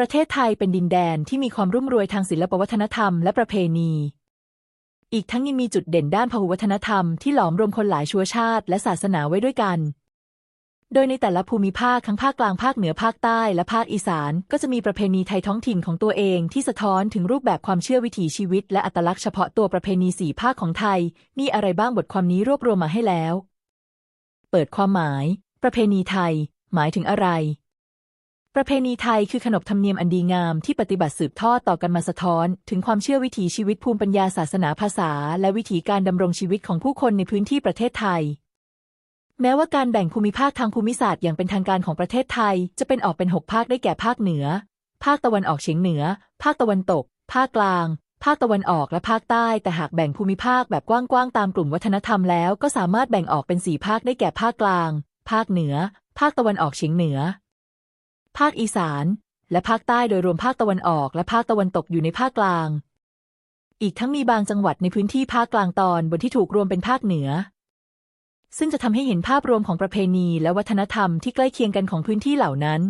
ประเทศไทยเป็นดินแดนที่มีความรุ่มรวยทางศิลปวัฒนธรรมและประเพณี อีกทั้งยังมีจุดเด่นด้านพหุวัฒนธรรมที่หลอมรวมคนหลายชั่วชาติ และศาสนาไว้ด้วยกัน โดยในแต่ละภูมิภาคทั้งภาคกลางภาคเหนือภาคใต้และภาคอีสาน ก็จะมีประเพณีไทยท้องถิ่นของตัวเองที่สะท้อนถึงรูปแบบความเชื่อวิถีชีวิต และอัตลักษณ์เฉพาะตัวประเพณีสี่ภาคของไทย มีอะไรบ้างบทความนี้รวบรวมมาให้แล้ว เปิดความหมาย ประเพณีไทย หมายถึงอะไร ประเพณีไทยคือขนบธรรมเนียมอันดีงามที่ปฏิบัติสืบทอดต่อกันมาสะท้อน ถึงความเชื่อวิถีชีวิตภูมิปัญญาศาสนาภาษา และวิถีการดำรงชีวิตของผู้คนในพื้นที่ประเทศไทย แม้ว่าการแบ่งภูมิภาคทางภูมิศาสตร์อย่างเป็นทางการของประเทศไทย จะเป็นออกเป็นหกภาคได้แก่ภาคเหนือ ภาคตะวันออกเฉียงเหนือ ภาคตะวันตก ภาคกลาง ภาคตะวันออกและภาคใต้ แต่หากแบ่งภูมิภาคแบบกว้างๆตามกลุ่มวัฒนธรรมแล้วก็สามารถแบ่งออกเป็นสี่ภาคได้แก่ภาคกลาง ภาคเหนือ ภาคตะวันออกเฉียงเหนือ ภาคอีสาน และภาคใต้โดยรวมภาคตะวันออกและภาคตะวันตกอยู่ในภาคกลาง อีกทั้งมีบางจังหวัดในพื้นที่ภาคกลางตอนบนที่ถูกรวมเป็นภาคเหนือ ซึ่งจะทำให้เห็นภาพรวมของประเพณีและวัฒนธรรมที่ใกล้เคียงกันของพื้นที่เหล่านั้น